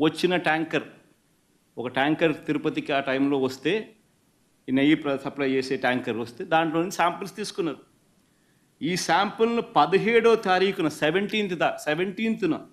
వచ్చిన ట్యాంకర్ ఒక ట్యాంకర్ తిరుపతికి ఆ టైంలో వస్తే ఈ నెయ్యి సప్లై చేసే ట్యాంకర్ వస్తే దాంట్లో నుంచి శాంపిల్స్ తీసుకున్నారు. ఈ శాంపుల్ను పదిహేడో తారీఖున సెవెంటీన్త్ దా సెవెంటీన్త్న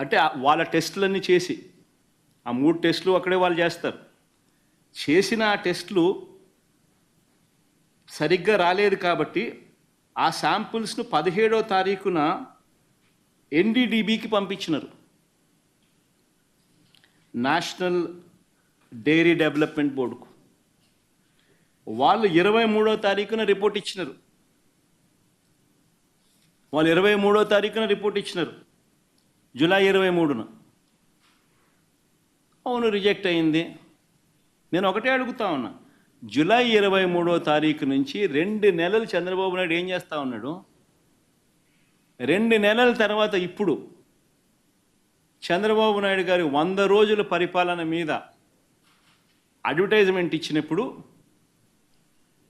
అంటే వాళ్ళ టెస్టులన్నీ చేసి ఆ మూడు టెస్టులు అక్కడే వాళ్ళు చేస్తారు. చేసిన ఆ టెస్టులు సరిగ్గా రాలేదు కాబట్టి ఆ శాంపుల్స్ను పదిహేడో తారీఖున ఎన్డీడీబీకి పంపించినారు. నేషనల్ డైరీ డెవలప్మెంట్ బోర్డుకు వాళ్ళు ఇరవై మూడో తారీఖున రిపోర్ట్ ఇచ్చినారు. వాళ్ళు ఇరవై మూడో తారీఖున రిపోర్ట్ ఇచ్చినారు. జూలై ఇరవై మూడున. అవును రిజెక్ట్ అయింది. నేను ఒకటే అడుగుతా ఉన్నా. జూలై ఇరవై మూడో తారీఖు నుంచి రెండు నెలలు చంద్రబాబు నాయుడు ఏం చేస్తా ఉన్నాడు? రెండు నెలల తర్వాత ఇప్పుడు చంద్రబాబు నాయుడు గారి వంద రోజుల పరిపాలన మీద అడ్వర్టైజ్మెంట్ ఇచ్చినప్పుడు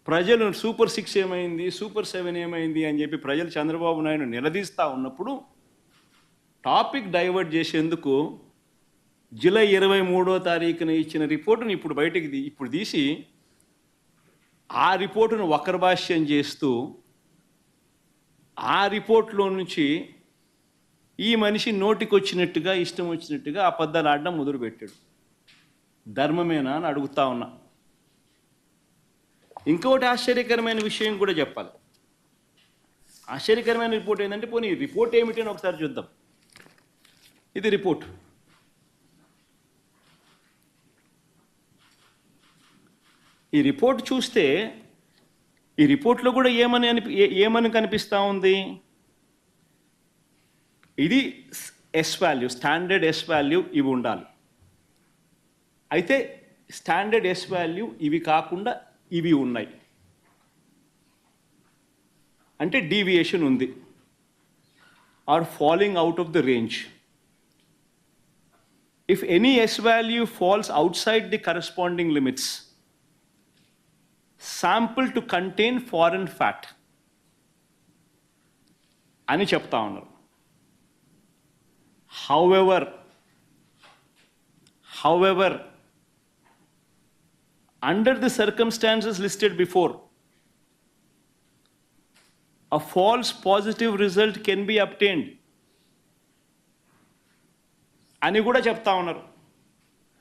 ప్రజలు సూపర్ సిక్స్ ఏమైంది సూపర్ సెవెన్ ఏమైంది అని చెప్పి ప్రజలు చంద్రబాబు నాయుడు నిలదీస్తూ ఉన్నప్పుడు టాపిక్ డైవర్ట్ చేసేందుకు జూలై ఇరవై మూడో తారీఖున ఇచ్చిన రిపోర్టును ఇప్పుడు బయటకు ఇప్పుడు తీసి ఆ రిపోర్టును వక్రభాష్యం చేస్తూ ఆ రిపోర్ట్లో నుంచి ఈ మనిషి నోటికి వచ్చినట్టుగా ఇష్టం వచ్చినట్టుగా అబద్ధాలు ఆడడం మొదలుపెట్టాడు. ధర్మమేనా అని అడుగుతా ఉన్నా. ఇంకొకటి ఆశ్చర్యకరమైన విషయం కూడా చెప్పాలి. ఆశ్చర్యకరమైన రిపోర్ట్ ఏంటంటే పోనీ ఈ రిపోర్ట్ ఏమిటి అని ఒకసారి చూద్దాం. ఇది రిపోర్ట్. ఈ రిపోర్ట్ చూస్తే ఈ రిపోర్ట్లో కూడా ఏమని అనిపి ఏ- ఏమని కనిపిస్తూ ఉంది? ఇది S value standard S value ఇవి ఉండాలి. అయితే స్టాండర్డ్ ఎస్ వాల్యూ ఇవి కాకుండా ఇవి ఉన్నాయి. అంటే డీవియేషన్ ఉంది. Are falling out of the range if any S value falls outside the corresponding limits, sample to contain foreign fat అని చెప్తా ఉన్నారు however however under the circumstances listed before a false positive result can be obtained అని కూడా చెప్తా ఉన్నారు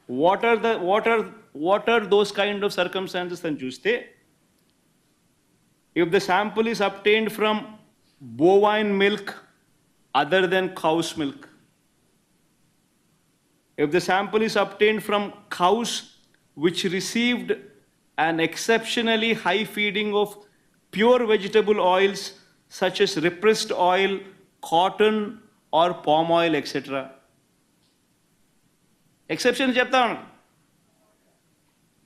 what are the what are What are those kind of circumstances అని చూస్తే if the sample is obtained from bovine milk other than cows milk if the sample is obtained from cows which received an exceptionally high feeding of pure vegetable oils such as repressed oil, cotton, or palm oil, etc. Exception చెప్తా ఉన్నాను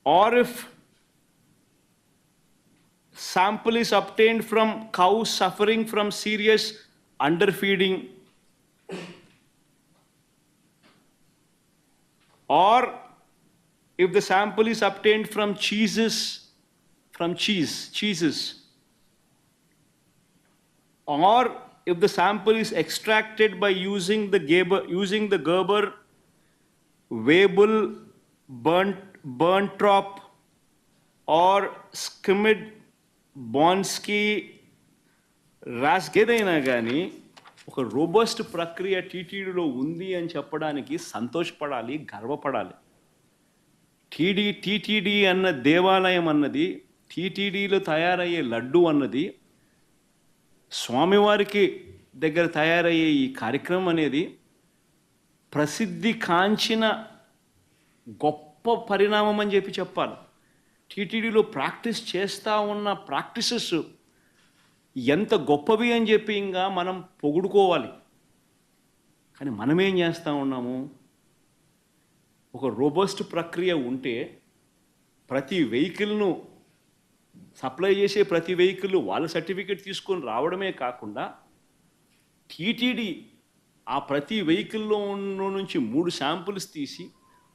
or if sample is obtained from cows suffering from serious underfeeding or if the sample is obtained from cheeses from cheese cheeses or if the sample is extracted by using the Gerber, using the Gerber Weibull burnt Burntrop or skimmed Bonsky రాసుకేదైనా కానీ ఒక robust ప్రక్రియ టీటీడీలో ఉంది అని చెప్పడానికి సంతోషపడాలి గర్వపడాలి TD TTD అన్న దేవాలయం అన్నది టీటీడీలో తయారయ్యే లడ్డు అన్నది స్వామివారికి దగ్గర తయారయ్యే ఈ కార్యక్రమం అనేది ప్రసిద్ధి కాంచిన గొప్ప గొప్ప పరిణామం అని చెప్పి చెప్పాలి. టీటీడీలో ప్రాక్టీస్ చేస్తూ ఉన్న ప్రాక్టీసెస్ ఎంత గొప్పవి అని చెప్పి ఇంకా మనం పొగుడుకోవాలి. కానీ మనమేం చేస్తూ ఉన్నాము? ఒక రోబస్ట్ ప్రక్రియ ఉంటే ప్రతి వెహికల్ను సప్లై చేసే ప్రతి వెహికల్ వాళ్ళ సర్టిఫికేట్ తీసుకొని రావడమే కాకుండా టీటీడీ ఆ ప్రతి వెహికల్లో ఉన్న నుంచి మూడు శాంపుల్స్ తీసి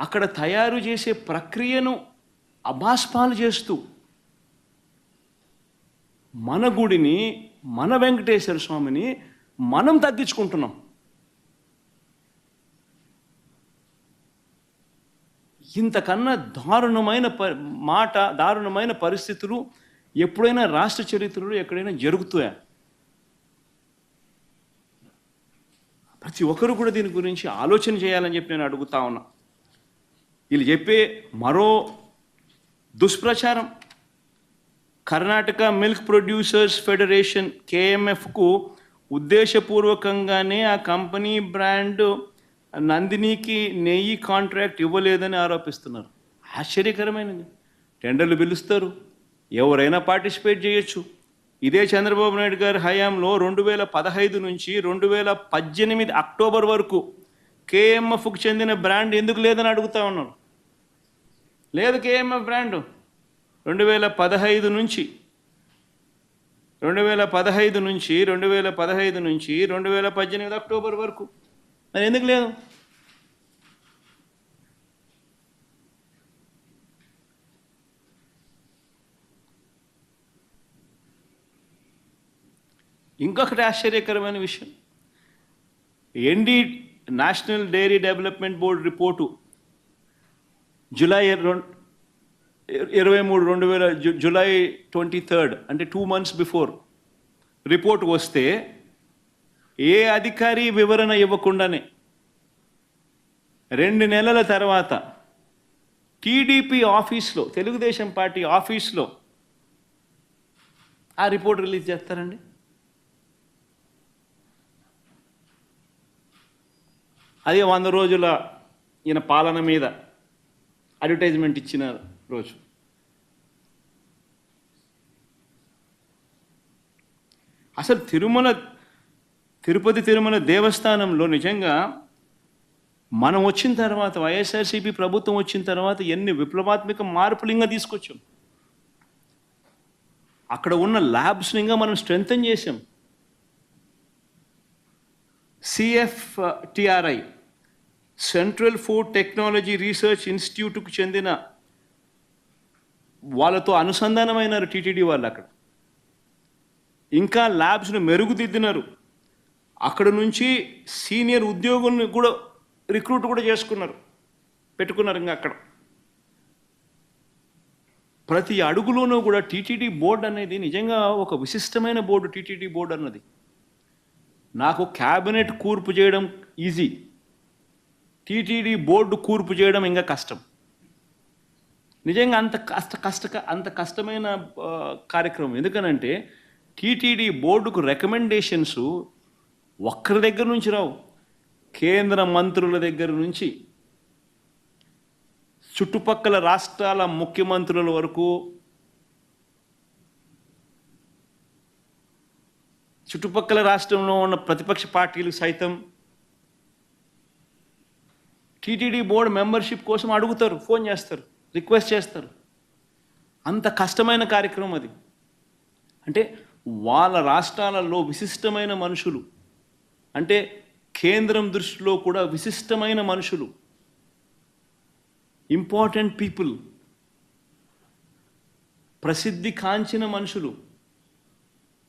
అక్కడ తయారు చేసే ప్రక్రియను అభాస్పాలు చేస్తూ మన గుడిని మన వెంకటేశ్వర స్వామిని మనం తగ్గించుకుంటున్నాం. ఇంతకన్నా దారుణమైన ప మాట దారుణమైన పరిస్థితులు ఎప్పుడైనా రాష్ట్ర చరిత్రలో ఎక్కడైనా జరుగుతాయా? ప్రతి ఒక్కరు కూడా దీని గురించి ఆలోచన చేయాలని చెప్పి నేను అడుగుతా ఉన్నా. వీళ్ళు చెప్పే మరో దుష్ప్రచారం. కర్ణాటక మిల్క్ ప్రొడ్యూసర్స్ ఫెడరేషన్ కేఎంఎఫ్కు ఉద్దేశపూర్వకంగానే ఆ కంపెనీ బ్రాండ్ నందినికి నెయ్యి కాంట్రాక్ట్ ఇవ్వలేదని ఆరోపిస్తున్నారు. ఆశ్చర్యకరమైనది. టెండర్లు పిలుస్తారు. ఎవరైనా పార్టిసిపేట్ చేయొచ్చు. ఇదే చంద్రబాబు నాయుడు గారి హయాంలో రెండు వేల పదహైదు నుంచి రెండు వేల పద్దెనిమిది అక్టోబర్ వరకు కేఎంఎఫ్కు చెందిన బ్రాండ్ ఎందుకు లేదని అడుగుతా ఉన్నాను. లేదు కేఎంఎఫ్ బ్రాండు. రెండు వేల పదహైదు నుంచి రెండు వేల పదహైదు నుంచి రెండు వేల పదహైదు నుంచి రెండు వేల పద్దెనిమిది అక్టోబర్ వరకు. మరి ఎందుకు లేదు? ఇంకొకటి ఆశ్చర్యకరమైన విషయం. ND national dairy development board report July ఇరవై మూడు రెండు వేల జు జూలై ట్వంటీ థర్డ్ అంటే టూ మంత్స్ బిఫోర్ రిపోర్ట్ వస్తే ఏ అధికారి వివరణ ఇవ్వకుండానే రెండు నెలల తర్వాత టీడీపీ ఆఫీస్లో తెలుగుదేశం పార్టీ ఆఫీస్లో ఆ రిపోర్ట్ రిలీజ్ చేస్తారండి? అదే వంద రోజుల ఈయన పాలన మీద అడ్వర్టైజ్మెంట్ ఇచ్చిన రోజు. అసలు తిరుమల తిరుపతి తిరుమల దేవస్థానంలో నిజంగా మనం వచ్చిన తర్వాత వైఎస్ఆర్సీపీ ప్రభుత్వం వచ్చిన తర్వాత ఎన్ని విప్లవాత్మక మార్పులు ఇంకా తీసుకొచ్చాం. అక్కడ ఉన్న ల్యాబ్స్ని ఇంకా మనం స్ట్రెంగ్తన్ చేసాం CFTRI central food technology research ఇన్స్టిట్యూట్కు చెందిన వాళ్ళతో అనుసంధానమైనారు టీటీడీ వాళ్ళు అక్కడ. ఇంకా ల్యాబ్స్ను మెరుగుదిద్దినారు. అక్కడ నుంచి సీనియర్ ఉద్యోగుల్ని కూడా రిక్రూట్ కూడా చేసుకున్నారు. పెట్టుకున్నారు ఇంకా అక్కడ. ప్రతి అడుగులోనూ కూడా టీటీడీ బోర్డు అనేది నిజంగా ఒక విశిష్టమైన బోర్డు టీటీడీ బోర్డు అన్నది. నాకు క్యాబినెట్ కూర్పు చేయడం ఈజీ. టీటీడీ బోర్డు కూర్పు చేయడం ఇంకా కష్టం. నిజంగా అంత కష్ట కష్ట అంత కష్టమైన కార్యక్రమం. ఎందుకనంటే టీటీడీ బోర్డుకు రికమెండేషన్స్ ఒక్కరి దగ్గర నుంచి రావు. కేంద్ర మంత్రుల దగ్గర నుంచి. చుట్టుపక్కల రాష్ట్రాల ముఖ్యమంత్రుల వరకు. చుట్టుపక్కల రాష్ట్రంలో ఉన్న ప్రతిపక్ష పార్టీలు సైతం టీటీడీ బోర్డు మెంబర్షిప్ కోసం అడుగుతారు ఫోన్ చేస్తారు రిక్వెస్ట్ చేస్తారు. అంత కష్టమైన కార్యక్రమం అది. అంటే వాళ్ళ రాష్ట్రాలలో విశిష్టమైన మనుషులు. అంటే కేంద్రం దృష్టిలో కూడా విశిష్టమైన మనుషులు. Important people. ప్రసిద్ధి కాంచిన మనుషులు.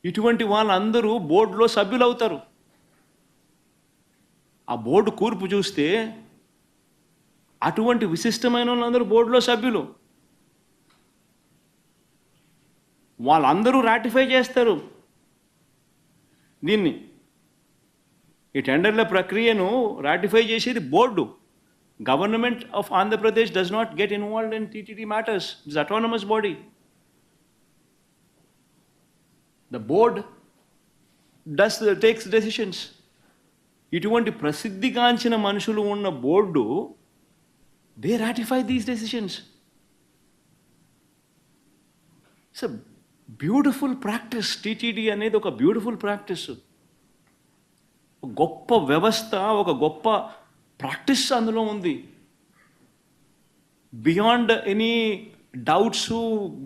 ఇటువంటి వాళ్ళందరూ బోర్డులో సభ్యులు అవుతారు ఆ బోర్డు కూర్పు చూస్తే అటువంటి విశిష్టమైన వాళ్ళందరూ బోర్డులో సభ్యులు. వాళ్ళందరూ రాటిఫై చేస్తారు. దీన్ని. ఈ టెండర్ల ప్రక్రియను రాటిఫై చేసేది board. Government of Andhra Pradesh does not get involved in TTD matters it's autonomous body the board does takes decisions ఇటువంటి ప్రసిద్ధిగాంచిన మనుషులు ఉన్న board they ratify these decisions it's beautiful practice TTD అనేది ఒక బ్యూటిఫుల్ ప్రాక్టీస్ గొప్ప వ్యవస్థ ఒక గొప్ప ప్రాక్టీస్ అందులో ఉంది. బియాండ్ ఎనీ డౌట్స్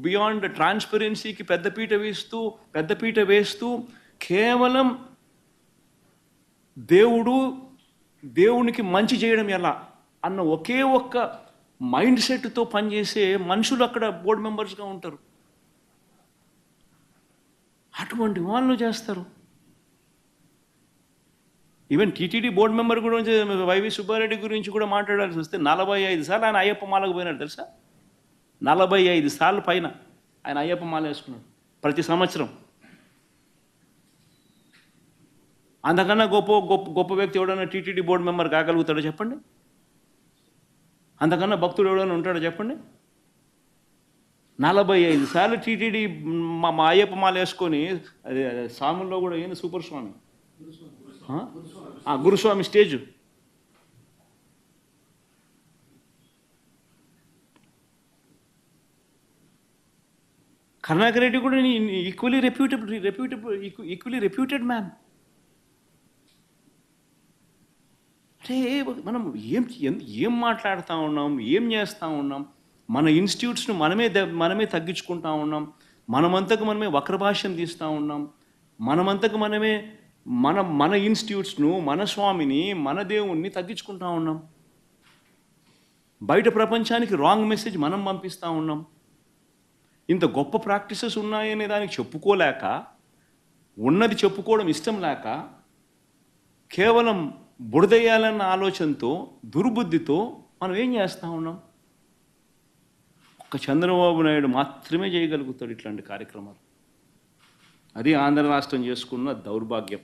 బియాండ్ ట్రాన్స్పరెన్సీకి పెద్దపీట వేస్తూ పెద్దపీట వేస్తూ కేవలం దేవుడు దేవునికి మంచి చేయడం ఎలా? అన్న ఒకే ఒక్క మైండ్ సెట్తో పనిచేసే మనుషులు అక్కడ బోర్డు మెంబర్స్గా ఉంటారు. అటువంటి వాళ్ళు చేస్తారు. ఈవెన్ టీటీడీ బోర్డు మెంబర్ గురించి వైవి సుబ్బారెడ్డి గురించి కూడా మాట్లాడాల్సి వస్తే నలభై ఐదు సార్లు ఆయన అయ్యప్ప మాలకు పోయినాడు తెలుసా? నలభై ఐదు సార్లు పైన ఆయన అయ్యప్ప మాల వేసుకున్నాడు ప్రతి సంవత్సరం. అంతకన్నా గొప్ప గొప్ప గొప్ప వ్యక్తి ఎవడన్నా టీటీడీ బోర్డు మెంబర్ కాగలుగుతాడో చెప్పండి? అంతకన్నా భక్తుడు ఎవడైనా ఉంటాడో చెప్పండి? నలభై ఐదు సార్లు టీటీడీ మా మా అయ్యప్ప మాల వేసుకొని అదే కూడా ఏంది సూపర్ స్వామి ఆ? గురుస్వామి స్టేజ్. కరుణాకర్ రెడ్డి కూడా equally reputable reputable equally reputed man అంటే మనం ఏం ఏం- ఏం మాట్లాడుతూ ఉన్నాం ఏం చేస్తూ ఉన్నాం? మన ఇన్స్టిట్యూట్స్ను మనమే మనమే తగ్గించుకుంటా ఉన్నాం. మనమంతకు మనమే వక్రభాష్యం తీస్తూ ఉన్నాం. మనమంతకు మనమే మన మన ఇన్స్టిట్యూట్స్ను మన స్వామిని మన దేవుణ్ణి తగ్గించుకుంటా ఉన్నాం. బయట ప్రపంచానికి రాంగ్ మెసేజ్ మనం పంపిస్తూ ఉన్నాం. ఇంత గొప్ప ప్రాక్టీసెస్ ఉన్నాయనే దానికి చెప్పుకోలేక ఉన్నది చెప్పుకోవడం ఇష్టం లేక కేవలం బుడదేయాలన్న ఆలోచనతో దుర్బుద్ధితో మనం ఏం చేస్తూ ఉన్నాం? ఒక్క చంద్రబాబు నాయుడు మాత్రమే చేయగలుగుతాడు ఇట్లాంటి కార్యక్రమాలు. అది ఆంధ్ర రాష్ట్రం చేసుకున్న దౌర్భాగ్యం.